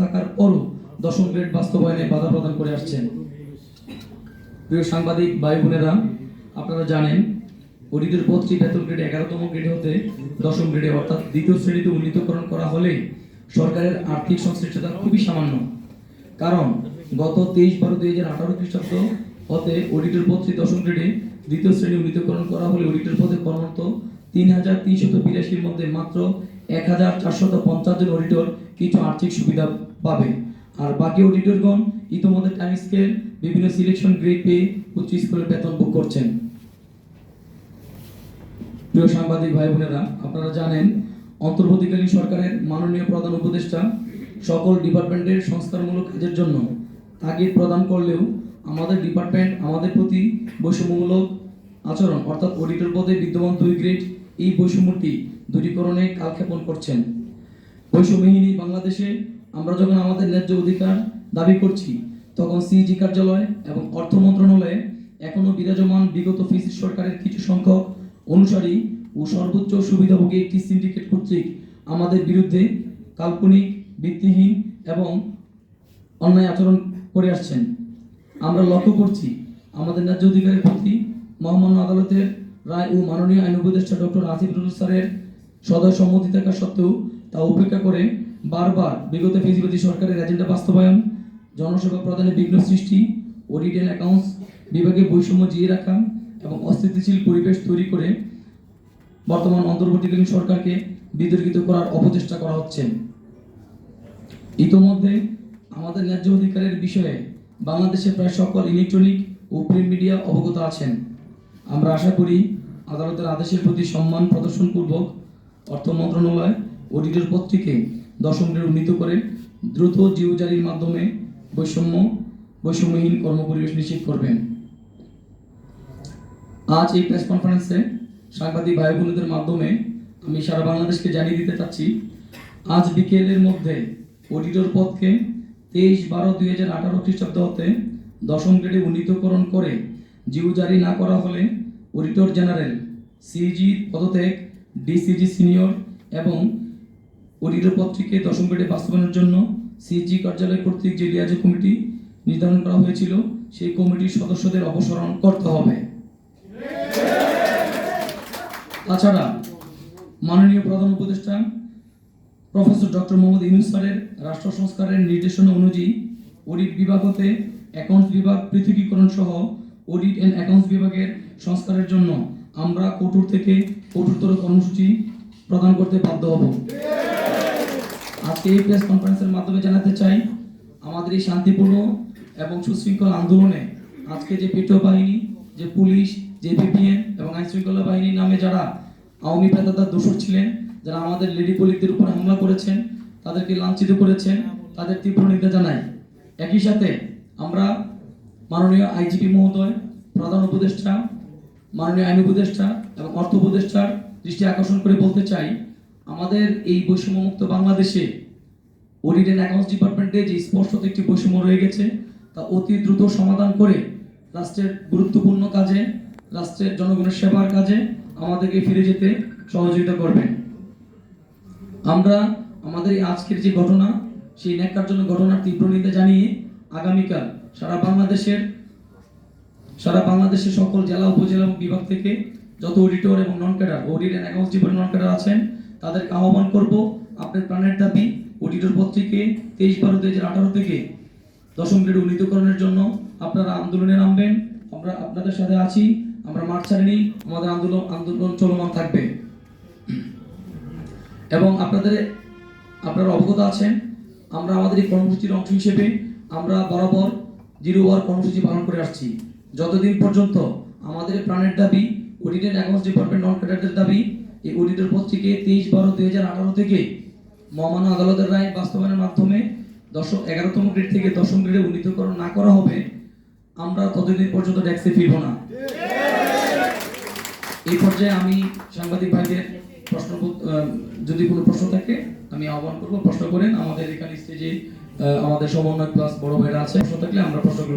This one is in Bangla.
থাকার পরও দশম গ্রেড বাস্তবায়নে বাধা প্রদান করে আসছেন। প্রিয় সাংবাদিক, ভাই বোনেরা, আপনারা জানেন অডিটের পদটি বেতন গ্রেডে এগারোতম গ্রেডে হতে দশম গ্রেডে অর্থাৎ দ্বিতীয় শ্রেণীতে উন্নীতকরণ করা হলে সরকারের আর্থিক সংশ্লিষ্টতা খুবই সামান্য। কারণ গত তেইশ বারো দুই হাজার আঠারো খ্রিস্টাব্দ হতে অডিটর পদটি দশম গ্রেডে দ্বিতীয় শ্রেণি উন্নীতকরণ করা হলে অডিটের পদে কর্মরত তিন হাজার তিনশত বিরাশির মধ্যে মাত্র এক হাজার চারশত পঞ্চাশ জন অডিটর কিছু আর্থিক সুবিধা পাবে। আর বাকি অডিটরগণ ইতিমধ্যে টাইম স্কেল বিভিন্ন সিলেকশন গ্রেড পেয়ে উচ্চ স্কুলের বেতন ভোগ করছেন। প্রিয় সাংবাদিক ভাই বোনেরা, আপনারা জানেন, অন্তর্বর্তীকালীন সরকারের মাননীয় প্রধান উপদেষ্টা সকল ডিপার্টমেন্টের সংস্কারমূলক কাজের জন্য তাগিদ প্রদান করলেও আমাদের ডিপার্টমেন্ট আমাদের প্রতি বৈষম্যমূলক আচরণ, অর্থাৎ অডিটর পদে বিদ্যমান দুই গ্রেড এই বৈষম্যটি দূরীকরণে কালক্ষেপণ করছেন। বৈষম্যহীন বাংলাদেশে আমরা যখন আমাদের ন্যায্য অধিকার দাবি করছি, তখন সিজি কার্যালয় এবং অর্থ মন্ত্রণালয়ে এখনও বিরাজমান বিগত ফিসি সরকারের কিছু সংখ্যক অনুসারী ও সর্বোচ্চ সুবিধাভোগী একটি সিন্ডিকেট কর্তৃক আমাদের বিরুদ্ধে কাল্পনিক, ভিত্তিহীন এবং অন্যায় আচরণ করে আসছেন। আমরা লক্ষ্য করছি আমাদের ন্যায্য অধিকারের প্রতি মহামান্য আদালতের রায় ও মাননীয় আইন উপদেষ্টা ডক্টর আসিফ আসিফুল স্যারের সদয় সম্মতি থাকা সত্ত্বেও তা উপেক্ষা করে বারবার বিগত ফেসিবাদী সরকারের এজেন্ডা বাস্তবায়ন, জনসেবা প্রদানে বিঘ্ন সৃষ্টি অডিট অ্যান্ড অ্যাকাউন্টস বিভাগে বৈষম্য জিয়ে রাখা এবং অস্থিতিশীল পরিবেশ তৈরি করে বর্তমান অন্তর্বর্তীকালীন সরকারকে বিতর্কিত করার অপচেষ্টা করা হচ্ছে। ইতোমধ্যে আমাদের ন্যায্য অধিকারের বিষয়ে বাংলাদেশের প্রায় সকল ইলেকট্রনিক ও প্রিন্ট মিডিয়া অবগত আছেন। আমরা আশা করি আদালতের আদেশের প্রতি সম্মান প্রদর্শনপূর্বক অর্থ মন্ত্রণালয় অডিটর পত্রিকে গ্রেড উন্নীত করে দ্রুত জিও জারির মাধ্যমে বৈষম্য, বৈষম্যহীন কর্মপরিবেশ নিশ্চিত করবেন। আজ এই প্রেস কনফারেন্সে সাংবাদিক ভাই বোনদের মাধ্যমে আমি সারা বাংলাদেশকে জানিয়ে দিতে চাচ্ছি, আজ বিকেলের মধ্যে অডিটর পদকে তেইশ বারো দুই হাজার আঠারো খ্রিস্টাব্দ হতে দশম গ্রেডে উন্নীতকরণ করে জিউ জারি না করা হলে অডিটর জেনারেল সিজি পদত্যাগ ডিসিজি সিনিয়র এবং অডিটর পত্রিকে দশম গ্রেডে বাস্তবায়নের জন্য সিজি কার্যালয় কর্তৃক যে লিয়াজ কমিটি নির্ধারণ করা হয়েছিল, সেই কমিটির সদস্যদের অপসারণ করতে হবে। তাছাড়া মাননীয় প্রধান উপদেষ্টা প্রফেসর ডক্টর মোহাম্মদ ইউনুস স্যারের রাষ্ট্র সংস্কারের নির্দেশনা অনুযায়ী অডিট বিভাগ হতে অ্যাকাউন্টস বিভাগ পৃথকীকরণ সহ অডিট অ্যান্ড অ্যাকাউন্টস বিভাগের সংস্কারের জন্য আমরা কঠোর থেকে কঠোরতর কর্মসূচি প্রদান করতে বাধ্য হব। আজকে এই প্রেস কনফারেন্সের মাধ্যমে জানাতে চাই, আমাদের এই শান্তিপূর্ণ এবং সুশৃঙ্খল আন্দোলনে আজকে যে পেটো বাহিনী, যে পুলিশ, যে বিপিএন এবং আইন শৃঙ্খলা বাহিনীর নামে যারা আওয়ামী পেতাদার দোষর ছিলেন, যারা আমাদের লেডি পুলিশদের উপর হামলা করেছেন, তাদেরকে লাঞ্ছিত করেছেন, তাদের তীব্র নিন্দা জানাই। একই সাথে আমরা মাননীয় আইজিপি মহোদয়, প্রধান উপদেষ্টা, মাননীয় আইন উপদেষ্টা এবং অর্থ উপদেষ্টার দৃষ্টি আকর্ষণ করে বলতে চাই আমাদের এই বৈষম্যমুক্ত বাংলাদেশে অডিট অ্যান্ড অ্যাকাউন্টস ডিপার্টমেন্টে যে স্পষ্টত একটি বৈষম্য রয়ে গেছে, তা অতি দ্রুত সমাধান করে রাষ্ট্রের গুরুত্বপূর্ণ কাজে, রাষ্ট্রের জনগণের সেবার কাজে আমাদেরকে ফিরে যেতে সহযোগিতা করবেন। আমরা আমাদের এই আজকের যে ঘটনা, সেই ন্যাক্কারজনক ঘটনার তীব্র নিন্দা জানিয়ে আগামীকাল সারা বাংলাদেশের সারা বাংলাদেশের সকল জেলা, উপজেলা বিভাগ থেকে যত অডিটর এবং non cadre audit and accounts department non cadre আছেন তাদেরকে আহ্বান করব আপনার প্রাণের দাবি অডিটর পদ থেকে তেইশ বারো দুই হাজার আঠারো থেকে দশম গ্রেড উন্নীতকরণের জন্য আপনারা আন্দোলনে নামবেন। আমরা আপনাদের সাথে আছি, আমরা মাঠ ছাড়িনি, আমাদের আন্দোলন আন্দোলন চলমান থাকবে। এবং আপনাদের, আপনারা অবগত আছেন, আমরা আমাদের এই কর্মসূচির অংশ হিসেবে আমরা বরাবর জিরো ওয়ার কর্মসূচি পালন করে আসছি। যতদিন পর্যন্ত আমাদের প্রাণের দাবি অডিটেড অ্যাকাউন্টস ডিপার্টমেন্ট নন ক্যাডারদের দাবি এই অডিটর থেকে তেইশ বারো দুই হাজার আঠারো থেকে মহামান্য আদালতের রায় বাস্তবায়নের মাধ্যমে দশম, এগারোতম গ্রেড থেকে দশম গ্রেডে উন্নীতকরণ না করা হবে, আমরা ততদিন পর্যন্ত ট্যাক্সে ফিরব না। এই পর্যায়ে আমি সাংবাদিক ভাইদের প্রশ্ন যদি কোনো প্রশ্ন থাকে, আমি আহ্বান করব, প্রশ্ন করেন। আমাদের এখানে স্টেজে আমাদের সমন্বয় প্লাস বড় ভাইরা আছে। প্রশ্ন থাকলে আমরা প্রশ্নগুলো